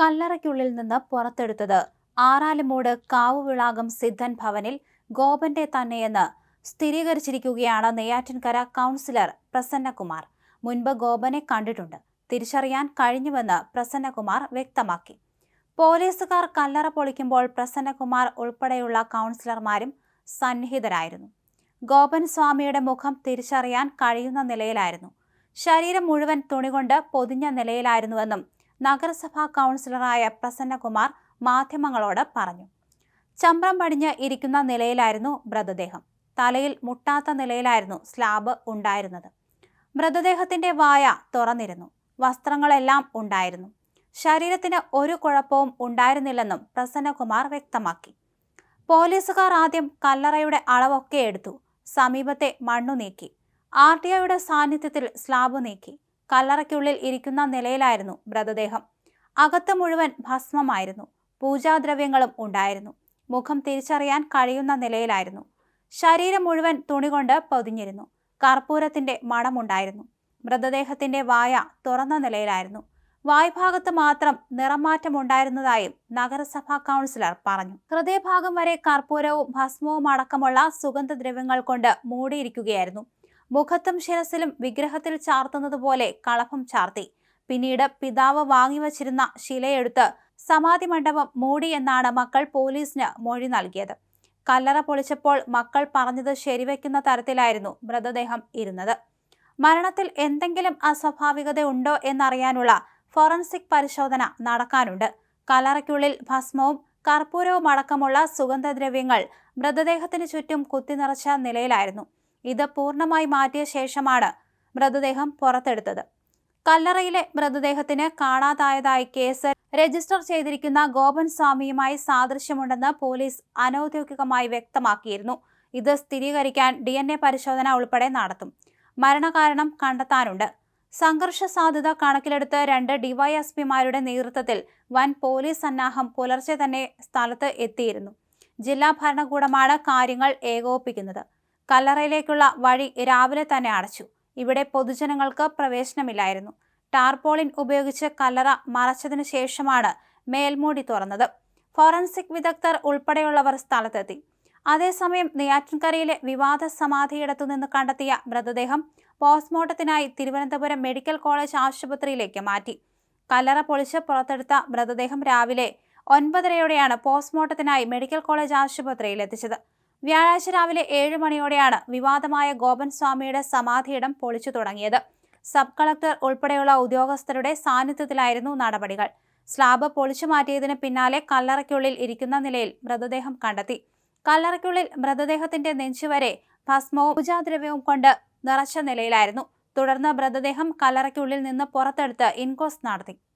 കല്ലറയ്ക്കുള്ളിൽ നിന്ന് പുറത്തെടുത്തത്. ആറാലുമൂട് കാവുവിളാകം സിദ്ധൻ ഭവനിൽ ഗോപന്റെ തന്നെയെന്ന് സ്ഥിരീകരിച്ചിരിക്കുകയാണ് നെയ്യാറ്റിൻകര കൗൺസിലർ പ്രസന്നകുമാർ. മുൻപ് ഗോപനെ കണ്ടിട്ടുണ്ട്. തിരിച്ചറിയാൻ കഴിഞ്ഞുവെന്ന് പ്രസന്നകുമാർ വ്യക്തമാക്കി. പോലീസുകാർ കല്ലറ പൊളിക്കുമ്പോൾ പ്രസന്നകുമാർ ഉൾപ്പെടെയുള്ള കൗൺസിലർമാരും സന്നിഹിതരായിരുന്നു. ഗോപൻ സ്വാമിയുടെ മുഖം തിരിച്ചറിയാൻ കഴിയുന്ന നിലയിലായിരുന്നു. ശരീരം മുഴുവൻ തുണികൊണ്ട് പൊതിഞ്ഞ നിലയിലായിരുന്നുവെന്നും നഗരസഭാ കൗൺസിലറായ പ്രസന്നകുമാർ മാധ്യമങ്ങളോട് പറഞ്ഞു. ചമ്രം പടിഞ്ഞ് ഇരിക്കുന്ന നിലയിലായിരുന്നു മൃതദേഹം. തലയിൽ മുട്ടാത്ത നിലയിലായിരുന്നു സ്ലാബ് ഉണ്ടായിരുന്നത്. മൃതദേഹത്തിന്റെ വായ തുറന്നിരുന്നു. വസ്ത്രങ്ങളെല്ലാം ഉണ്ടായിരുന്നു. ശരീരത്തിന് ഒരു കുഴപ്പവും ഉണ്ടായിരുന്നില്ലെന്നും പ്രസന്നകുമാർ വ്യക്തമാക്കി. പോലീസുകാർ ആദ്യം കല്ലറയുടെ അളവൊക്കെ എടുത്തു. സമീപത്തെ മണ്ണു നീക്കി. ആർ ടി സാന്നിധ്യത്തിൽ സ്ലാബ് നീക്കി. കല്ലറയ്ക്കുള്ളിൽ ഇരിക്കുന്ന നിലയിലായിരുന്നു മൃതദേഹം. അകത്ത് മുഴുവൻ ഭസ്മമായിരുന്നു. പൂജാദ്രവ്യങ്ങളും ഉണ്ടായിരുന്നു. മുഖം തിരിച്ചറിയാൻ കഴിയുന്ന നിലയിലായിരുന്നു. ശരീരം മുഴുവൻ തുണി കൊണ്ട് പൊതിഞ്ഞിരുന്നു. കർപ്പൂരത്തിന്റെ മണമുണ്ടായിരുന്നു. മൃതദേഹത്തിന്റെ വായ തുറന്ന നിലയിലായിരുന്നു. വായ്ഭാഗത്ത് മാത്രം നിറമാറ്റമുണ്ടായിരുന്നതായും നഗരസഭാ കൗൺസിലർ പറഞ്ഞു. ഹൃദയഭാഗം വരെ കർപ്പൂരവും ഭസ്മവും അടക്കമുള്ള സുഗന്ധദ്രവ്യങ്ങൾ കൊണ്ട് മൂടിയിരിക്കുകയായിരുന്നു. മുഖത്തും ശിരസിലും വിഗ്രഹത്തിൽ ചാർത്തുന്നത് പോലെ കളഭം ചാർത്തി. പിന്നീട് പിതാവ് വാങ്ങിവച്ചിരുന്ന ശിലയെടുത്ത് സമാധി മണ്ഡപം മൂടി എന്നാണ് മക്കൾ പോലീസിന് മൊഴി നൽകിയത്. കല്ലറ പൊളിച്ചപ്പോൾ മക്കൾ പറഞ്ഞത് ശരിവെക്കുന്ന തരത്തിലായിരുന്നു മൃതദേഹം ഇരുന്നത്. മരണത്തിൽ എന്തെങ്കിലും അസ്വാഭാവികത ഉണ്ടോ എന്നറിയാനുള്ള ഫോറൻസിക് പരിശോധന നടക്കാനുണ്ട്. കല്ലറയ്ക്കുള്ളിൽ ഭസ്മവും കർപ്പൂരവും അടക്കമുള്ള സുഗന്ധദ്രവ്യങ്ങൾ മൃതദേഹത്തിന് ചുറ്റും കുത്തിനിറച്ച നിലയിലായിരുന്നു. ഇത് പൂർണമായി മാറ്റിയ ശേഷമാണ് മൃതദേഹം പുറത്തെടുത്തത്. കല്ലറയിലെ മൃതദേഹത്തിന് കാണാതായതായി കേസ് രജിസ്റ്റർ ചെയ്തിരിക്കുന്ന ഗോപൻ സ്വാമിയുമായി സാദൃശ്യമുണ്ടെന്ന് പോലീസ് അനൌദ്യോഗികമായി വ്യക്തമാക്കിയിരുന്നു. ഇത് സ്ഥിരീകരിക്കാൻ ഡി പരിശോധന ഉൾപ്പെടെ നടത്തും. മരണകാരണം കണ്ടെത്താനുണ്ട്. സംഘർഷ സാധ്യത കണക്കിലെടുത്ത് രണ്ട് ഡിവൈഎസ്പിമാരുടെ നേതൃത്വത്തിൽ വൻ പോലീസ് സന്നാഹം പുലർച്ചെ തന്നെ സ്ഥലത്ത് എത്തിയിരുന്നു. ജില്ലാ ഭരണകൂടമാണ് കാര്യങ്ങൾ ഏകോപിപ്പിക്കുന്നത്. കല്ലറയിലേക്കുള്ള വഴി രാവിലെ തന്നെ അടച്ചു. ഇവിടെ പൊതുജനങ്ങൾക്ക് പ്രവേശനമില്ലായിരുന്നു. ടാർപോളിൻ ഉപയോഗിച്ച് കല്ലറ മറച്ചതിനു ശേഷമാണ് മേൽമൂടി തുറന്നത്. ഫോറൻസിക് വിദഗ്ധർ ഉൾപ്പെടെയുള്ളവർ സ്ഥലത്തെത്തി. അതേസമയം നെയ്യാറ്റിൻകരയിലെ വിവാദ സമാധിയിടത്തു നിന്ന് കണ്ടെത്തിയ മൃതദേഹം പോസ്റ്റ്മോർട്ടത്തിനായി തിരുവനന്തപുരം മെഡിക്കൽ കോളേജ് ആശുപത്രിയിലേക്ക് മാറ്റി. കല്ലറ പൊളിച്ച് പുറത്തെടുത്ത മൃതദേഹം രാവിലെ ഒൻപതരയോടെയാണ് പോസ്റ്റ്മോർട്ടത്തിനായി മെഡിക്കൽ കോളേജ് ആശുപത്രിയിൽ എത്തിച്ചത് വ്യാഴാഴ്ച രാവിലെ ഏഴ് മണിയോടെയാണ് വിവാദമായ ഗോപൻ സ്വാമിയുടെ സമാധിയിടം പൊളിച്ചു തുടങ്ങിയത്. സബ് കളക്ടർ ഉൾപ്പെടെയുള്ള ഉദ്യോഗസ്ഥരുടെ സാന്നിധ്യത്തിലായിരുന്നു നടപടികൾ. സ്ലാബ് പൊളിച്ചു മാറ്റിയതിന് പിന്നാലെ കല്ലറയ്ക്കുള്ളിൽ ഇരിക്കുന്ന നിലയിൽ മൃതദേഹം കണ്ടെത്തി. കല്ലറയ്ക്കുള്ളിൽ മൃതദേഹത്തിന്റെ നെഞ്ചുവരെ ഭസ്മവും പൂജാദ്രവ്യവും കൊണ്ട് നിറച്ച നിലയിലായിരുന്നു. തുടർന്ന് മൃതദേഹം കല്ലറയ്ക്കുള്ളിൽ നിന്ന് പുറത്തെടുത്ത് ഇൻകോസ് നടത്തി.